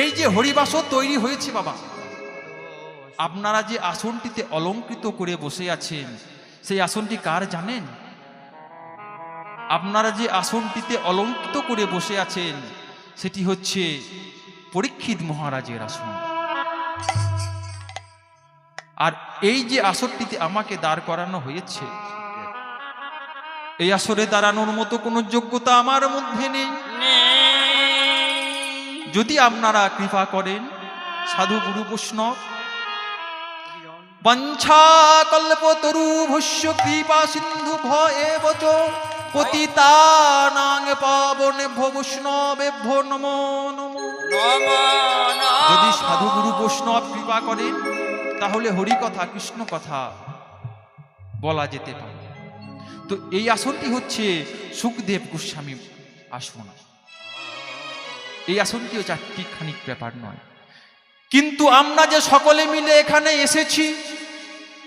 এই যে হরিবাসর তৈরি হয়েছে বাবা। আপনারা যে আসনটিতে অলঙ্কৃত করে বসে আছেন, সেই আসনটি কার জানেন? আপনারা যে আসনটিতে অলঙ্কৃত করে বসে আছেন, সেটি হচ্ছে পরীক্ষিত মহারাজের আসন। আর এই যে আসনটিতে আমাকে দাঁড় করানো হয়েছে, এই আসরে দাঁড়ানোর মতো কোনো যোগ্যতা আমার মধ্যে নেই। যদি আপনারা কৃপা করেন, সাধু গুরু বৈষ্ণব, বঞ্ছা কল্প তরু ভস্য কৃপা সিন্ধু ভয়ে বচ, পতিতানাং পাবনে বৈষ্ণবে ভো নমো নমো। যদি সাধু গুরু বৈষ্ণব কৃপা করেন, তাহলে হরি কথা, কৃষ্ণ কথা বলা যেতে পারে। তো এই আসনটি হচ্ছে সুখদেব গোস্বামী আসন। এই আসনটিও চারটি খানিক ব্যাপার নয়। কিন্তু আমরা যে সকলে মিলে এখানে এসেছি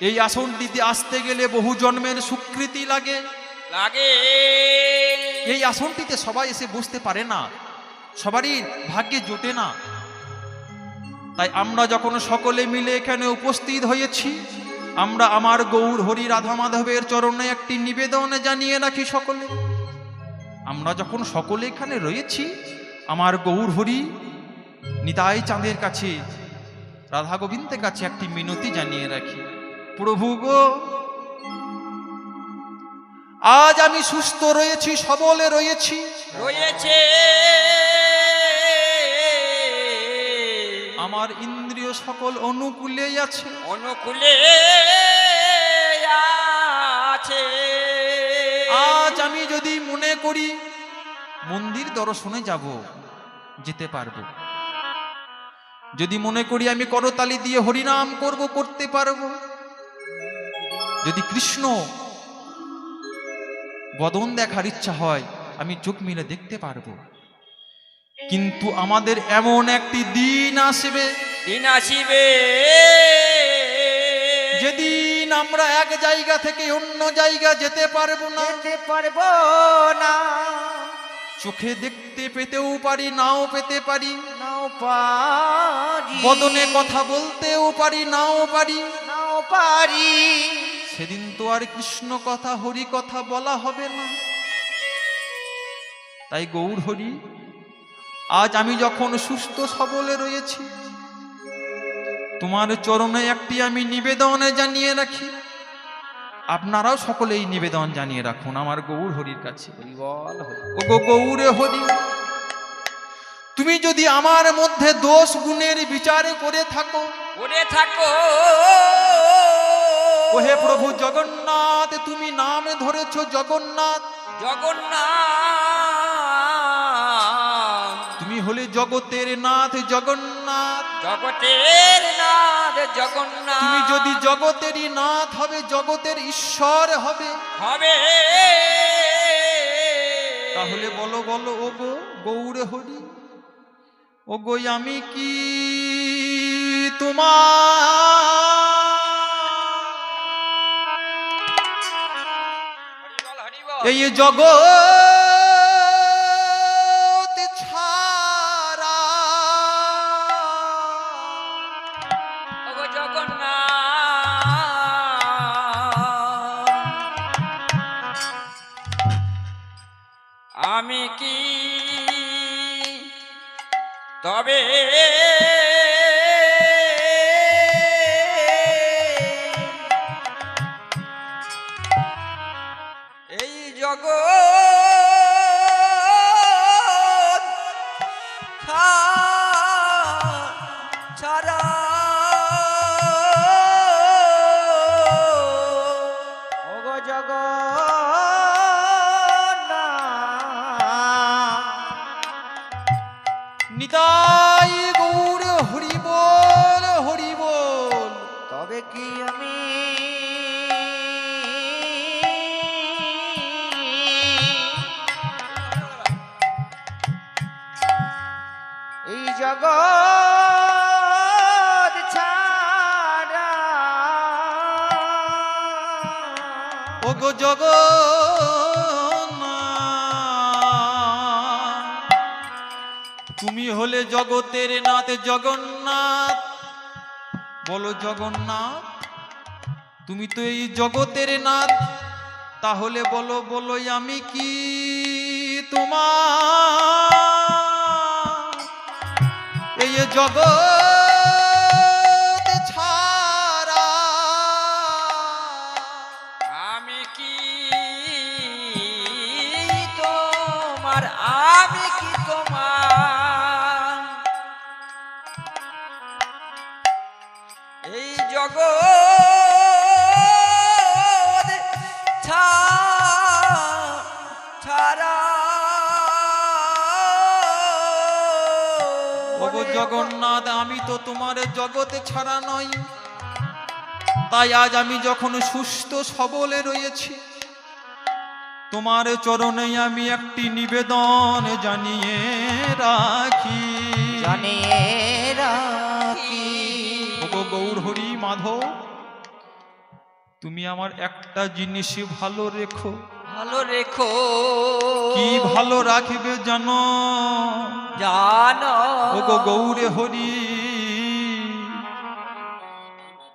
এই আসনটিতে আসতে গেলে বহু জন্মের স্বীকৃতি লাগে। লাগে। এই আসনটিতে সবাই এসে বসতে পারে না। সবারই ভাগ্যে জোটে না। তাই আমরা যখন সকলে মিলে এখানে উপস্থিত হয়েছি আমরা আমার গৌর হরি রাধা মাধবের চরণে একটি নিবেদন জানিয়ে রাখি সকলে। আমরা যখন সকলে এখানে রয়েছি আমার গৌর হরি নিতাই চাঁদের কাছে রাধা গোবিন্দের কাছে একটি মিনতি জানিয়ে রাখি। প্রভু গো আজ আমি সুস্থ রয়েছি সবলে রয়েছি। রয়েছে। আমার ইন্দ্রিয় সকল অনুকূলে আছে। অনুকূলে আছে। আজ আমি যদি মনে করি মন্দির দর্শনে যাব যেতে পারব। যদি মনে করি আমি করতালি দিয়ে হরিনাম করব করতে পারব। যদি কৃষ্ণ বদন দেখার ইচ্ছা হয় আমি চোখ মিলে দেখতে পারব। কিন্তু আমাদের এমন একটি দিন আসবে। দিন আসিবে। যেদিন আমরা এক জায়গা থেকে অন্য জায়গা যেতে পারব না। যেতে পারব না। চোখে দেখতে পেতেও পারি নাও পেতে পারি। নাও পারি। বদনে কথা বলতেও পারি নাও পারি। নাও পারি। সেদিন তো আর কৃষ্ণ কথা হরি কথা বলা হবে না। তাই গৌর হরি আজ আমি যখন সুস্থ সবলে রয়েছি তোমার চরণে একটি আমি নিবেদনে জানিয়ে রাখি। আপনারাও সকলে এই নিবেদন জানিয়ে রাখুন আমার গৌর হরির কাছে। ও গো গৌরে হরি তুমি যদি আমার মধ্যে দোষ গুণের বিচার করে থাকো। করে থাকো। ও হে প্রভু জগন্নাথ তুমি নাম ধরেছ জগন্নাথ। জগন্নাথ। তুমি হলে জগতের নাথ জগন্নাথ। জগতের নাথ জগন্নাথ। তুমি যদি জগতেরই নাথ হবে জগতের ঈশ্বর হবে। হবে। তাহলে বলো বলো ও গো গৌরে হরি ও গো আমি কি তোমার। এই জগৎ আমি কি? তবে আমি এই ছাড়া তুমি হলে জগতের নাথ জগন্নাথ বলো জগন্নাথ। তুমি তো এই জগতের নাথ। তাহলে বলো বলো আমি কি তোমার? এই জগৎ ছাড়া। ওগো জগন্নাথ আমি তো তোমার জগতে ছাড়া নই। তাই আজ আমি যখন সুস্থ সবলে রয়েছি তোমার চরণে আমি একটি নিবেদন জানিয়ে রাখি। জানিয়ে রাখি। ওগো গৌর হরি মাধব তুমি আমার একটা জিনিস ভালো রেখো। ভালো রেখো। কি ভালো রাখবে জানো? জানো। গৌরে হরি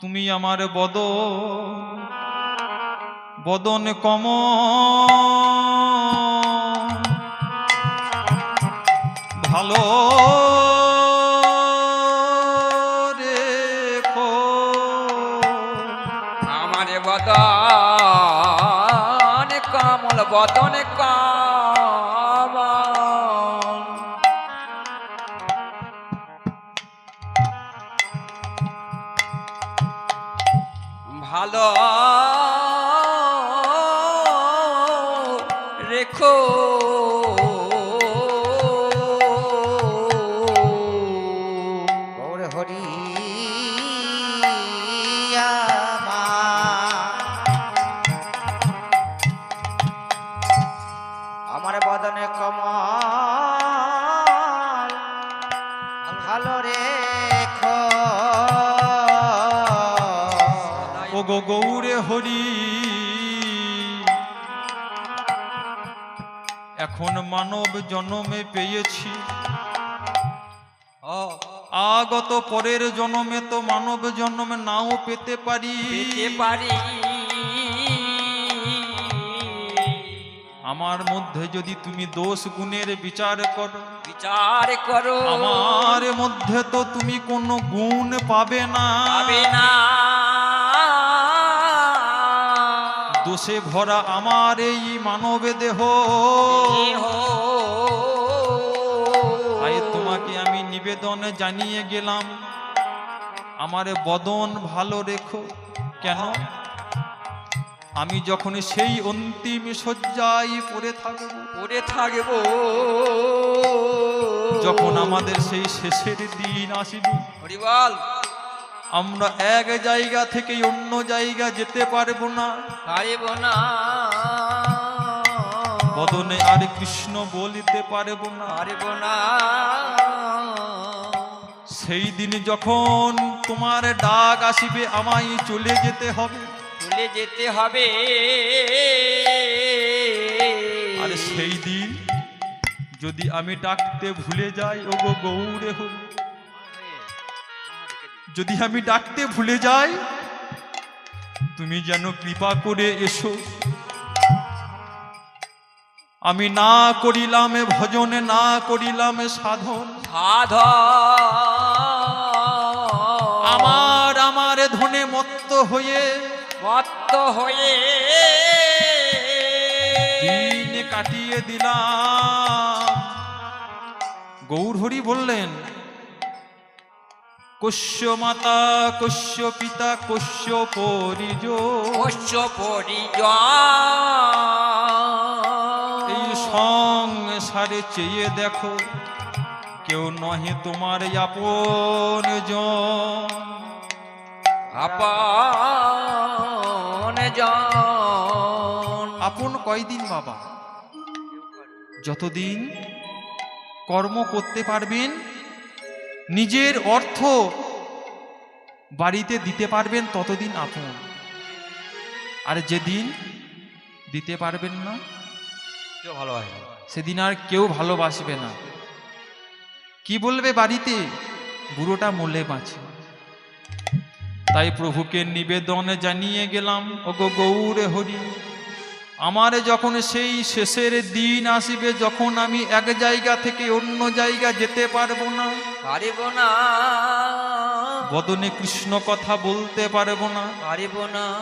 তুমি আমার বদ বদন কম। ভালো oh. এখন মানব জন্মে পেয়েছি। আগত পরের জন্মে তো মানব জন্মে নাও পেতে পারি। আমার মধ্যে যদি তুমি দোষ গুণের বিচার করো বিচার করো। আমার মধ্যে তো তুমি কোনো গুণ পাবে না। পাবে না। দোষে ভরা আমার এই মানব দেহ। তোমাকে আমি নিবেদন জানিয়ে গেলাম। আমার বদন ভালো রেখো। কেন? আমি যখন সেই অন্তিম শয্যায় পড়ে থাকব পড়ে থাকব। যখন আমাদের সেই শেষের দিন আসিবে হরিবল। আমরা এক জায়গা থেকে অন্য জায়গা যেতে পারব না। পারিব না। বদনে আর কৃষ্ণ বলিতে পারব না। পারিব না। সেই দিন যখন তোমার ডাক আসিবে আমায় চলে যেতে হবে। চলে যেতে হবে। আর সেই দিন যদি আমি ডাকতে ভুলে যাই ও গো গৌরে হরি যদি আমি ডাকতে ভুলে যাই তুমি যেন কৃপা করে এসো। আমি না করিলাম ভজনে না করিলাম সাধন। সাধ আমার আমার ধনে মত্ত হয়ে মত্ত হয়ে দিন কাটিয়ে দিলাম। গৌরহরি বললেন কশ্য মাতা কশ্য পিতা কশ্য পরিজ পোষ্য পরিজন। এই সংসারে চেয়ে দেখো কেউ নহে তোমার আপন আপন আপন কয়দিন বাবা? যতদিন কর্ম করতে পারবেন নিজের অর্থ বাড়িতে দিতে পারবেন ততদিন আপন। আর যেদিন দিতে পারবেন না কেউ ভালোবাসে সেদিন আর কেউ ভালোবাসবে না। কি বলবে বাড়িতে? বুড়োটা মলে বাঁচে। তাই প্রভুকে নিবেদনে জানিয়ে গেলাম ওগো গৌরে হরি আমার যখন সেই শেষের দিন আসিবে যখন আমি এক জায়গা থেকে অন্য জায়গা যেতে পারব না পারিব না। বদনে কৃষ্ণ কথা বলতে পারব না। পারিব না।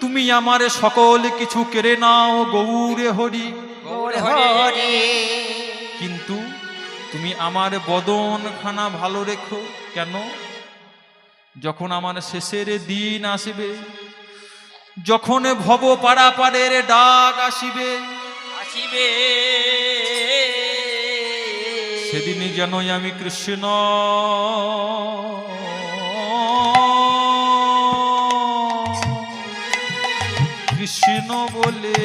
তুমি আমার সকল কিছু কেড়ে নাও গৌরে হরি। হরি। কিন্তু তুমি আমার বদন খানা ভালো রেখো। কেন? যখন আমার শেষের দিন আসবে যখন ভব পাড়াপাড়ের ডাক আসিবে আসিবে। সেদিন যেন আমি কৃষ্ণ। কৃষ্ণ বলে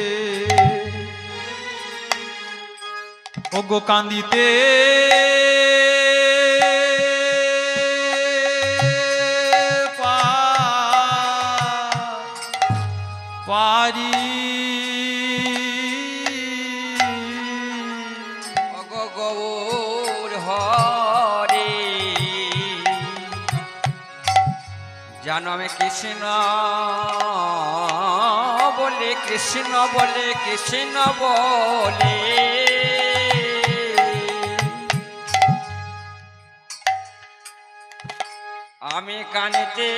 ওগো কান্দিতে আমি কৃষ্ণ বলে কৃষ্ণ বলে কৃষ্ণ বলে। আমি কানেতে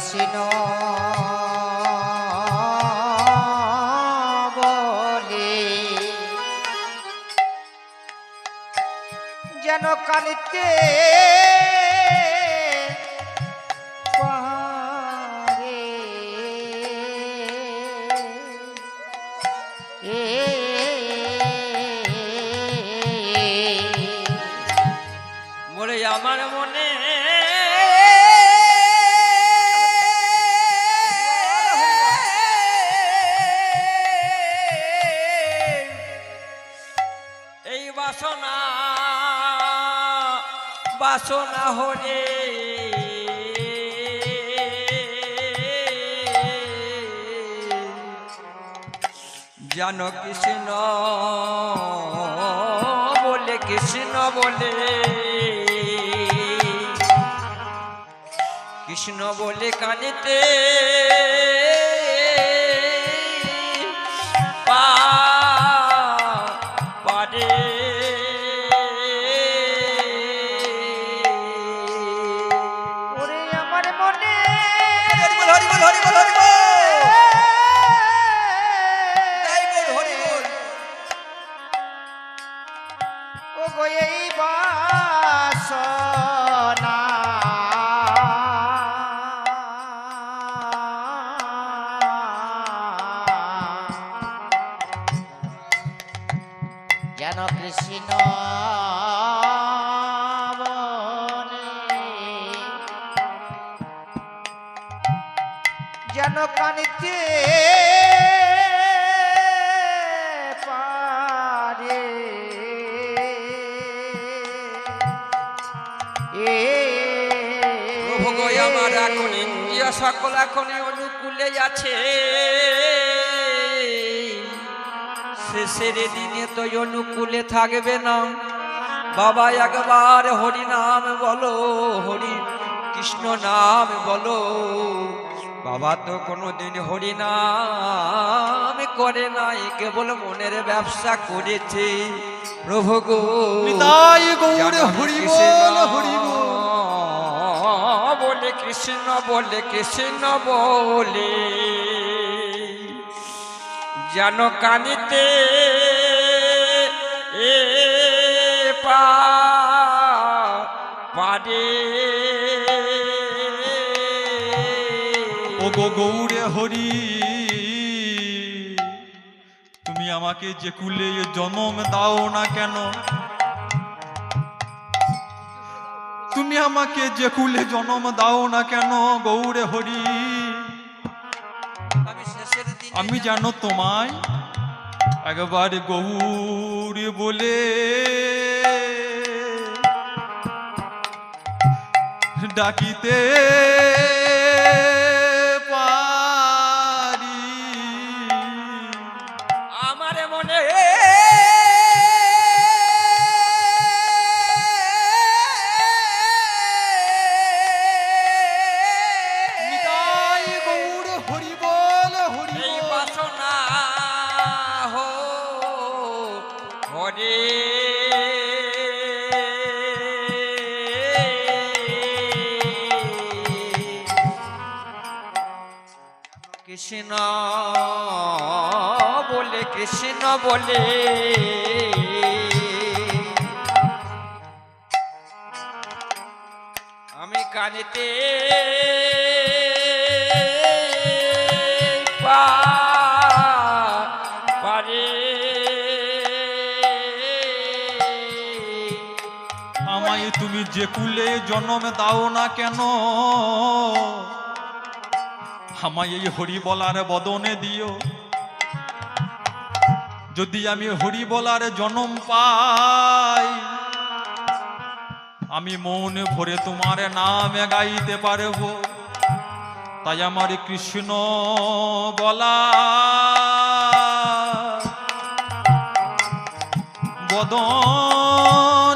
কৃষ্ণ বলে যেন কালিতে বাসনা বাসনা হরে জানো কৃষ্ণ বলে কৃষ্ণ বলে। কৃষ্ণ বলে কানেতে প্রভু গো আমার এখন ইন্দ্রিয় সকল এখন অনুকূলে আছে। শেষের দিনে তো অনুকূলে থাকবে না। বাবা একবার হরি নাম বলো হরি কৃষ্ণ নাম বলো। বাবা তো কোনোদিন হরি নাম করে নাই কেবল মনের ব্যবসা করেছে। প্রভু গো নিতাই হরি হরি বল কৃষ্ণ, বলে কৃষ্ণ বলে। যেন কানিতে এ পা পারে। ওগো গৌরে হরি, তুমি আমাকে যে কুলে জনম দাও না কেন? আমাকে যে কুলে জন্ম দাও না কেন গৌরে হরি? আমি যেন তোমায় একবার গৌর বলে ডাকিতে কৃষ্ণ বলে কৃষ্ণ বলে। আমি কানেতে পারে। আমায় তুমি যে কুলে জন্ম দাও না কেন? আমায় এই হরি বলার বদনে দিও। যদি আমি হরি বলার জন্ম পাই, আমি মন ভরে তোমার নাম গাইতে পারব। তাই আমার কৃষ্ণ বলা বদন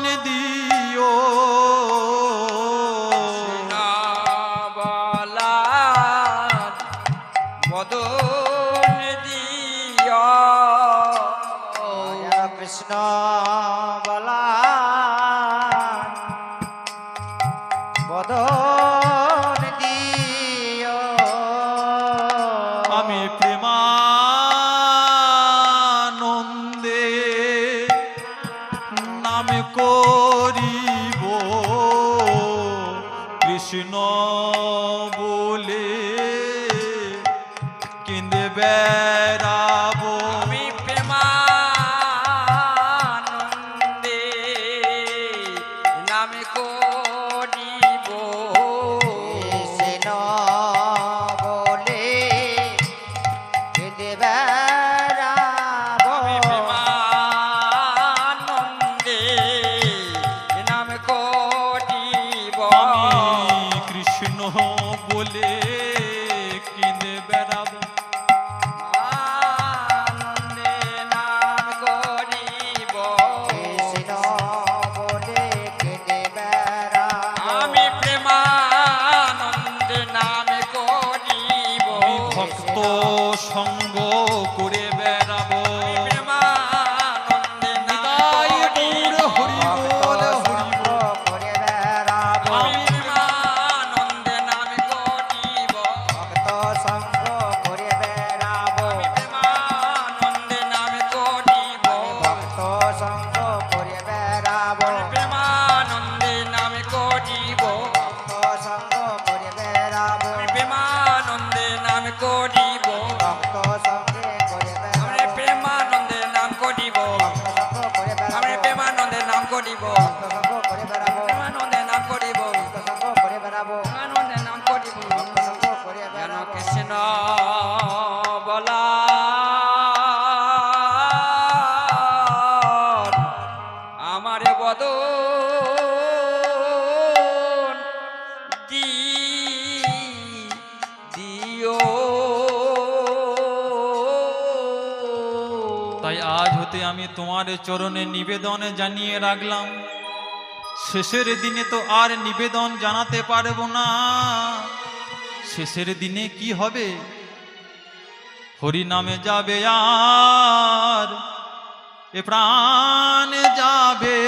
হতে আমি তোমার চরণে নিবেদন জানিয়ে রাখলাম। শেষের দিনে তো আর নিবেদন জানাতে পারব না। শেষের দিনে কি হবে? হরি নামে যাবে আর এ প্রাণ যাবে।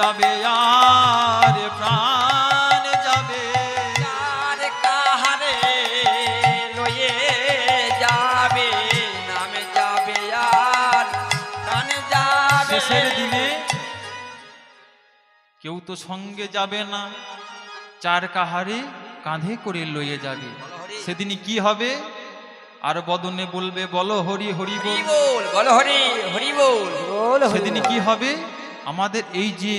যাবে আর প্রাণ যাবে। যার কাহারে লয়ে যাবে নামে যাবে আর প্রাণ যাবে। শেষের দিনে কেউ তো সঙ্গে যাবে না চার কাহারে কাঁধে করে লয়ে যাবে। সেদিনই কি হবে? আর বদনে বলবে বলো হরি হরি হরি বল বল হরি হরি বল। বল হরি সেদিন কি হবে? আমাদের এই যে